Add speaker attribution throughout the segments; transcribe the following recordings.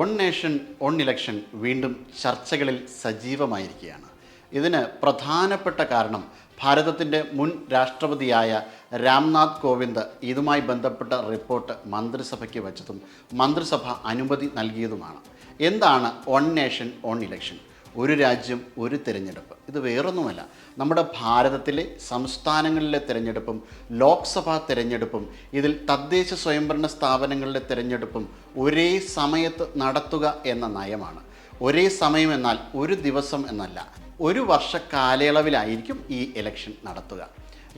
Speaker 1: One nation one election വീണ്ടും ചർച്ചകളിൽ സജീവമായിരിക്കുകയാണ്. ഇതിന് പ്രധാനപ്പെട്ട കാരണം ഭാരതത്തിന്റെ മുൻ രാഷ്ട്രപതിയായ രാംനാഥ് കോവിന്ദ് ഇതുമായി ബന്ധപ്പെട്ട റിപ്പോർട്ട് മന്ത്രിസഭയ്ക്ക് വച്ചതും മന്ത്രിസഭ അനുമതി നൽകിയതുമാണ്. എന്താണ് ഒൺ നേഷൻ ഒൺ ഇലക്ഷൻ ഒരു രാജ്യം ഒരു തിരഞ്ഞെടുപ്പ്. ഇത് വേറൊന്നുമല്ല. നമ്മുടെ ഭാരതത്തിലെ സംസ്ഥാനങ്ങളിലെ തിരഞ്ഞെടുപ്പും ലോക്സഭാ തിരഞ്ഞെടുപ്പും ഇതിൽ തദ്ദേശ സ്വയംഭരണ സ്ഥാപനങ്ങളിലെ തിരഞ്ഞെടുപ്പും ഒരേ സമയത്ത് നടത്തുക എന്ന നയമാണ്. ഒരേ സമയം എന്നാൽ ഒരു ദിവസം എന്നല്ല ഒരു വർഷ കാലയളവിലായിരിക്കും ഈ ഇലക്ഷൻ നടത്തുക.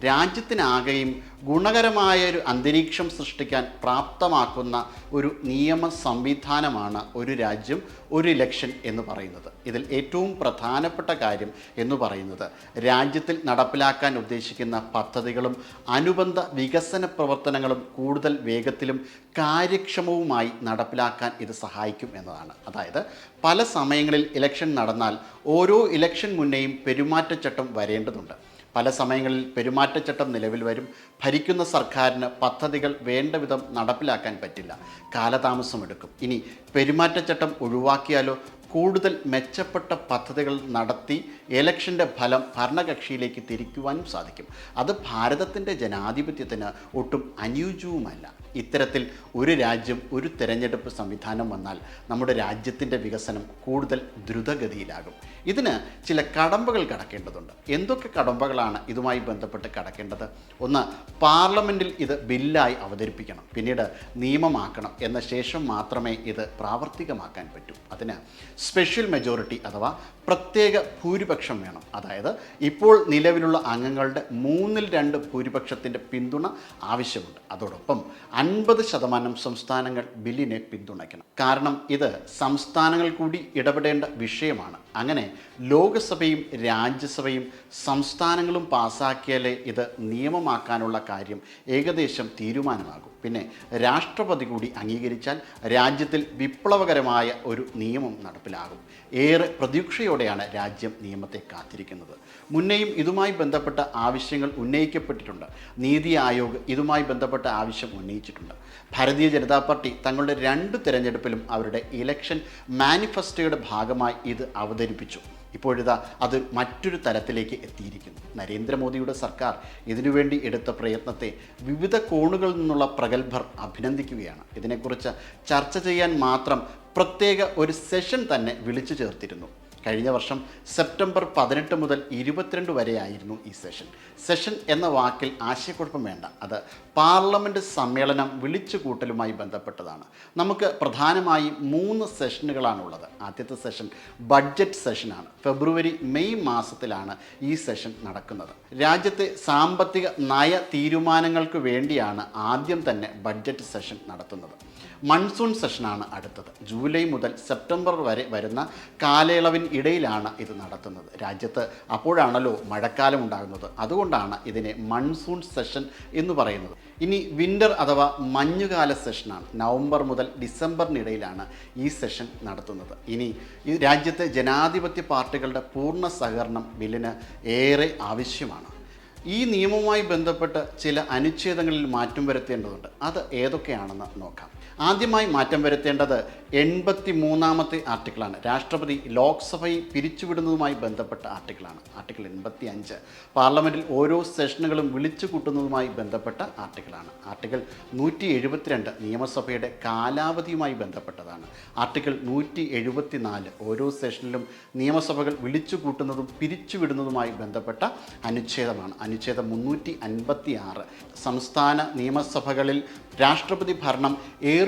Speaker 1: രാജ്യത്തിനാകെയും ഗുണകരമായ ഒരു അന്തരീക്ഷം സൃഷ്ടിക്കാൻ പ്രാപ്തമാക്കുന്ന ഒരു നിയമ സംവിധാനമാണ് ഒരു രാജ്യം ഒരു ഇലക്ഷൻ എന്ന് പറയുന്നത്. ഇതിൽ ഏറ്റവും പ്രധാനപ്പെട്ട കാര്യം എന്ന് പറയുന്നത് രാജ്യത്തിൽ നടപ്പിലാക്കാൻ ഉദ്ദേശിക്കുന്ന പദ്ധതികളും അനുബന്ധ വികസന പ്രവർത്തനങ്ങളും കൂടുതൽ വേഗത്തിലും കാര്യക്ഷമവുമായി നടപ്പിലാക്കാൻ ഇത് സഹായിക്കും എന്നതാണ്. അതായത് പല സമയങ്ങളിൽ ഇലക്ഷൻ നടന്നാൽ ഓരോ ഇലക്ഷൻ മുന്നേയും പെരുമാറ്റച്ചട്ടം വരേണ്ടതുണ്ട്. പല സമയങ്ങളിൽ പെരുമാറ്റച്ചട്ടം നിലവിൽ വരും. ഭരിക്കുന്ന സർക്കാരിന് പദ്ധതികൾ വേണ്ട വിധം നടപ്പിലാക്കാൻ പറ്റില്ല. കാലതാമസമെടുക്കും. ഇനി പെരുമാറ്റച്ചട്ടം ഒഴിവാക്കിയാലോ കൂടുതൽ മെച്ചപ്പെട്ട പദ്ധതികൾ നടത്തി ഇലക്ഷന്റെ ഫലം ഭരണകക്ഷിയിലേക്ക് തിരിക്കുവാനും സാധിക്കും. അത് ഭാരതത്തിന്റെ ജനാധിപത്യത്തിന് ഒട്ടും അനുയോജ്യവുമല്ല. ഇത്തരത്തിൽ ഒരു രാജ്യം ഒരു തിരഞ്ഞെടുപ്പ് സംവിധാനം വന്നാൽ നമ്മുടെ രാജ്യത്തിന്റെ വികസനം കൂടുതൽ ദ്രുതഗതിയിലാകും. ഇതിന് ചില കടമ്പകൾ കടക്കേണ്ടതുണ്ട്. എന്തൊക്കെ കടമ്പകളാണ് ഇതുമായി ബന്ധപ്പെട്ട് കടക്കേണ്ടത്? ഒന്ന് പാർലമെന്റിൽ ഇത് ബില്ലായി അവതരിപ്പിക്കണം. പിന്നീട് നിയമമാക്കണം. എന്ന ശേഷം മാത്രമേ ഇത് പ്രാവർത്തികമാക്കാൻ പറ്റൂ. അതിന് സ്പെഷ്യൽ മെജോറിറ്റി അഥവാ പ്രത്യേക ഭൂരിപക്ഷം വേണം. അതായത് ഇപ്പോൾ നിലവിലുള്ള അംഗങ്ങളുടെ മൂന്നിൽ രണ്ട് ഭൂരിപക്ഷത്തിന്റെ പിന്തുണ ആവശ്യമുണ്ട്. അതോടൊപ്പം അൻപത് ശതമാനം സംസ്ഥാനങ്ങൾ ബില്ലിനെ പിന്തുണയ്ക്കണം. കാരണം ഇത് സംസ്ഥാനങ്ങൾ കൂടി ഇടപെടേണ്ട വിഷയമാണ്. അങ്ങനെ ലോകസഭയും രാജ്യസഭയും സംസ്ഥാനങ്ങളും പാസാക്കിയാലേ ഇത് നിയമമാക്കാനുള്ള കാര്യം ഏകദേശം തീരുമാനമാകും. പിന്നെ രാഷ്ട്രപതി കൂടി അംഗീകരിച്ചാൽ രാജ്യത്തിൽ വിപ്ലവകരമായ ഒരു നിയമം നടപ്പിലാകും. ഏറെ പ്രതീക്ഷയോടെയാണ് രാജ്യം നിയമത്തെ കാത്തിരിക്കുന്നത്. മുന്നേയും ഇതുമായി ബന്ധപ്പെട്ട ആവശ്യങ്ങൾ ഉന്നയിക്കപ്പെട്ടിട്ടുണ്ട്. നീതി ആയോഗ് ഇതുമായി ബന്ധപ്പെട്ട ആവശ്യം ഉന്നയിച്ചിട്ടുണ്ട്. ഭാരതീയ ജനതാ പാർട്ടി തങ്ങളുടെ രണ്ട് തിരഞ്ഞെടുപ്പിലും അവരുടെ ഇലക്ഷൻ മാനിഫെസ്റ്റോയുടെ ഭാഗമായി ഇത് അവതരിപ്പിച്ചു. ഇപ്പോഴിതാ അത് മറ്റൊരു തലത്തിലേക്ക് എത്തിയിരിക്കുന്നു. നരേന്ദ്രമോദിയുടെ സർക്കാർ ഇതിനുവേണ്ടി എടുത്ത പ്രയത്നത്തെ വിവിധ കോണുകളിൽ നിന്നുള്ള പ്രഗത്ഭർ അഭിനന്ദിക്കുകയാണ്. ഇതിനെക്കുറിച്ച് ചർച്ച ചെയ്യാൻ മാത്രം പ്രത്യേക ഒരു സെഷൻ തന്നെ വിളിച്ചു ചേർത്തിരുന്നു. കഴിഞ്ഞ വർഷം സെപ്റ്റംബർ പതിനെട്ട് മുതൽ ഇരുപത്തിരണ്ട് വരെയായിരുന്നു ഈ സെഷൻ. സെഷൻ എന്ന വാക്കിൽ ആശയക്കുഴപ്പം വേണ്ട. അത് പാർലമെന്റ് സമ്മേളനം വിളിച്ചു കൂട്ടലുമായി ബന്ധപ്പെട്ടതാണ്. നമുക്ക് പ്രധാനമായും മൂന്ന് സെഷനുകളാണുള്ളത്. ആദ്യത്തെ സെഷൻ ബഡ്ജറ്റ് സെഷനാണ്. ഫെബ്രുവരി മെയ് മാസത്തിലാണ് ഈ സെഷൻ നടക്കുന്നത്. രാജ്യത്തെ സാമ്പത്തിക നയ തീരുമാനങ്ങൾക്ക് വേണ്ടിയാണ് ആദ്യം തന്നെ ബഡ്ജറ്റ് സെഷൻ നടത്തുന്നത്. മൺസൂൺ സെഷനാണ് അടുത്തത്. ജൂലൈ മുതൽ സെപ്റ്റംബർ വരെ വരുന്ന കാലയളവിന് ഇടയിലാണ് ഇത് നടത്തുന്നത്. രാജ്യത്ത് അപ്പോഴാണല്ലോ മഴക്കാലം ഉണ്ടാകുന്നത്. അതുകൊണ്ടാണ് ഇതിനെ മൺസൂൺ സെഷൻ എന്ന് പറയുന്നത്. ഇനി വിന്റർ അഥവാ മഞ്ഞുകാല സെഷനാണ്. നവംബർ മുതൽ ഡിസംബറിനിടയിലാണ് ഈ സെഷൻ നടത്തുന്നത്. ഇനി ഈ രാജ്യത്തെ ജനാധിപത്യ പാർട്ടികളുടെ പൂർണ സഹകരണം ബില്ലിന് ഏറെ ആവശ്യമാണ്. ഈ നിയമവുമായി ബന്ധപ്പെട്ട് ചില അനുച്ഛേദങ്ങളിൽ മാറ്റം വരുത്തേണ്ടതുണ്ട്. അത് ഏതൊക്കെയാണെന്ന് നോക്കാം. ആദ്യമായി മാറ്റം വരുത്തേണ്ടത് എൺപത്തി മൂന്നാമത്തെ ആർട്ടിക്കിളാണ്. രാഷ്ട്രപതി ലോക്സഭയിൽ പിരിച്ചുവിടുന്നതുമായി ബന്ധപ്പെട്ട ആർട്ടിക്കിളാണ്. ആർട്ടിക്കിൾ എൺപത്തി അഞ്ച് പാർലമെന്റിൽ ഓരോ സെഷനുകളും വിളിച്ചു കൂട്ടുന്നതുമായി ബന്ധപ്പെട്ട ആർട്ടിക്കിളാണ്. ആർട്ടിക്കിൾ നൂറ്റി എഴുപത്തിരണ്ട് നിയമസഭയുടെ കാലാവധിയുമായി ബന്ധപ്പെട്ടതാണ്. ആർട്ടിക്കിൾ നൂറ്റി എഴുപത്തി നാല് ഓരോ സെഷനിലും നിയമസഭകൾ വിളിച്ചു കൂട്ടുന്നതും പിരിച്ചുവിടുന്നതുമായി ബന്ധപ്പെട്ട അനുച്ഛേദമാണ്. അനുച്ഛേദം മുന്നൂറ്റി അൻപത്തി ആറ് സംസ്ഥാന നിയമസഭകളിൽ രാഷ്ട്രപതി ഭരണം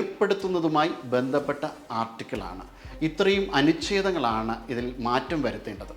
Speaker 1: ഏർപ്പെടുത്തുന്നതുമായി ബന്ധപ്പെട്ട ആർട്ടിക്കിളാണ്. ഇത്രയും അനുച്ഛേദങ്ങളാണ് ഇതിൽ മാറ്റം വരുത്തേണ്ടത്.